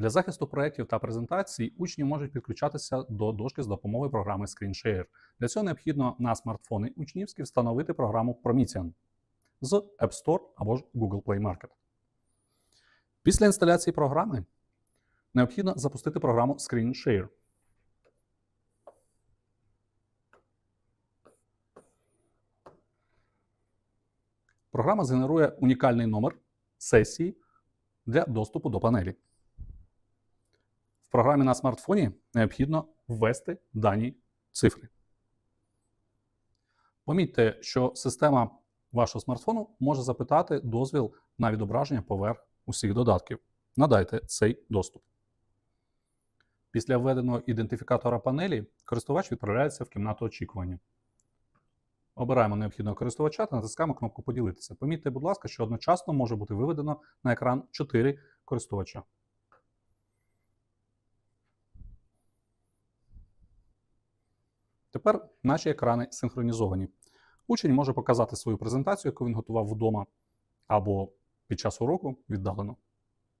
Для захисту проєктів та презентацій учні можуть підключатися до дошки з допомогою програми ScreenShare. Для цього необхідно на смартфони учнівські встановити програму Promethean з App Store або ж Google Play Market. Після інсталяції програми необхідно запустити програму ScreenShare. Програма згенерує унікальний номер сесії для доступу до панелі. В програмі на смартфоні необхідно ввести дані цифри. Помітьте, що система вашого смартфону може запитати дозвіл на відображення поверх усіх додатків. Надайте цей доступ. Після введеного ідентифікатора панелі користувач відправляється в кімнату очікування. Обираємо необхідного користувача та натискаємо кнопку Поділитися. Помітьте, будь ласка, що одночасно може бути виведено на екран 4 користувача. Тепер наші екрани синхронізовані. Учень може показати свою презентацію, яку він готував вдома або під час уроку віддалено.